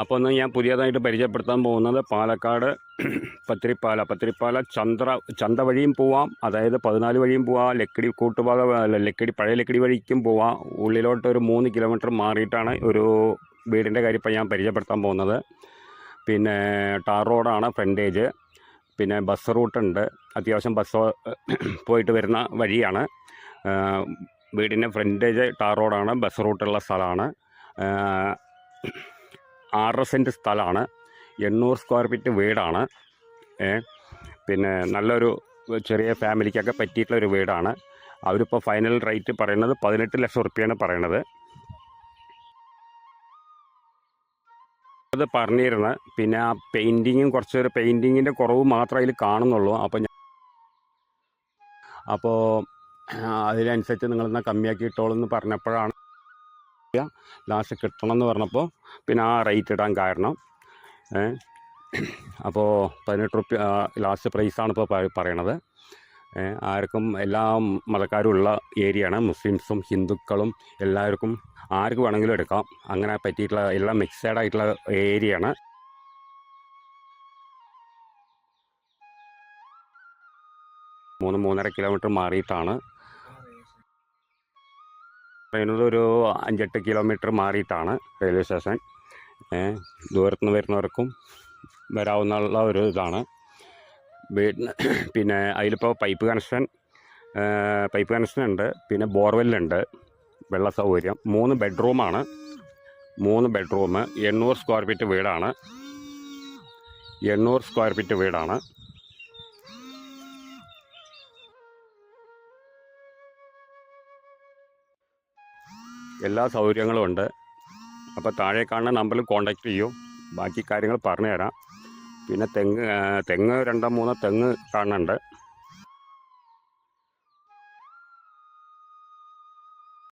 അപ്പോൾ ഒന്ന് ഞാൻ പുതിയതായിട്ട് പരിചയപ്പെടുത്താൻ പോകുന്നത് പാലക്കാട് പത്തിരിപ്പാല. പത്തിരിപ്പാല ചന്ദ്ര ചന്ത വഴിയും പോവാം. അതായത് പതിനാല് വഴിയും പോവാം. ലക്കിടി കൂട്ടുപാത ലക്കിടി പഴയ ലക്കിടി വഴിക്കും പോവാം. ഉള്ളിലോട്ട് ഒരു മൂന്ന് കിലോമീറ്റർ മാറിയിട്ടാണ് ഒരു വീടിന്റെ കാര്യം ഇപ്പോൾ ഞാൻ പരിചയപ്പെടുത്താൻ പോകുന്നത്. പിന്നെ ടാർ റോഡാണ് ഫ്രണ്ടേജ്. പിന്നെ ബസ് റൂട്ടുണ്ട്. അത്യാവശ്യം ബസ് പോയിട്ട് വരുന്ന വഴിയാണ്. വീടിന്റെ ഫ്രണ്ടേജ് ടാർ റോഡാണ്. ബസ് റൂട്ടുള്ള സ്ഥലമാണ്. ആറര സെന്റ് സ്ഥലമാണ്. എണ്ണൂറ് സ്ക്വയർ ഫീറ്റ് വീടാണ്. പിന്നെ നല്ലൊരു ചെറിയ ഫാമിലിക്കൊക്കെ പറ്റിയിട്ടുള്ള ഒരു വീടാണ്. അവരിപ്പോൾ ഫൈനൽ റേറ്റ് പറയുന്നത് പതിനെട്ട് ലക്ഷം റുപ്യാണ് പറയണത് അത് പറഞ്ഞിരുന്നു. പിന്നെ ആ പെയിന്റിങ്ങും കുറച്ചൊരു പെയിന്റിങ്ങിന്റെ കുറവ് മാത്രം അതിൽ കാണുന്നുള്ളൂ. അപ്പോൾ ഞാൻ അപ്പോൾ അതിനനുസരിച്ച് നിങ്ങളെന്നാൽ കമ്മിയാക്കി ഇട്ടോളൂ എന്ന് പറഞ്ഞപ്പോഴാണ് ലാസ്റ്റ് കിട്ടണം എന്ന് പറഞ്ഞപ്പോൾ പിന്നെ ആ റേറ്റ് ഇടാൻ കാരണം അപ്പോൾ പതിനെട്ട് റുപ്യ ലാസ്റ്റ് പ്രൈസാണ് ഇപ്പോൾ പറയണത്. ആർക്കും എല്ലാ മതക്കാരും ഉള്ള ഏരിയയാണ് മുസ്ലിംസും ഹിന്ദുക്കളും എല്ലാവർക്കും ആർക്ക് വേണമെങ്കിലും എടുക്കാം. അങ്ങനെ പറ്റിയിട്ടുള്ള എല്ലാം മിക്സഡ് ആയിട്ടുള്ള ഏരിയയാണ് മൂന്ന് മൂന്നര കിലോമീറ്റർ മാറിയിട്ടാണ് പറയുന്നത് ഒരു അഞ്ചെട്ട് കിലോമീറ്റർ മാറിയിട്ടാണ് റെയിൽവേ സ്റ്റേഷൻ. ദൂരത്ത് നിന്ന് വരുന്നവർക്കും വരാവുന്ന ഒരു ഇതാണ്. പിന്നെ അതിലിപ്പോൾ പൈപ്പ് കണക്ഷൻ പൈപ്പ് കണക്ഷൻ ഉണ്ട് പിന്നെ ബോർവെല്ലുണ്ട് വെള്ള സൗകര്യം. മൂന്ന് ബെഡ്റൂമാണ് മൂന്ന് ബെഡ്റൂം എണ്ണൂറ് സ്ക്വയർ ഫീറ്റ് വീടാണ്. എണ്ണൂറ് സ്ക്വയർ ഫീറ്റ് വീടാണ്. എല്ലാ സൗകര്യങ്ങളും ഉണ്ട്. അപ്പോൾ താഴെ കാണുന്ന നമ്പറിൽ കോൺടാക്റ്റ് ചെയ്യൂ. ബാക്കി കാര്യങ്ങൾ പറഞ്ഞു തരാം പിന്നെ തെങ്ങ് തെങ്ങ് രണ്ടോ മൂന്നോ തെങ്ങ് കാണുന്നുണ്ട്.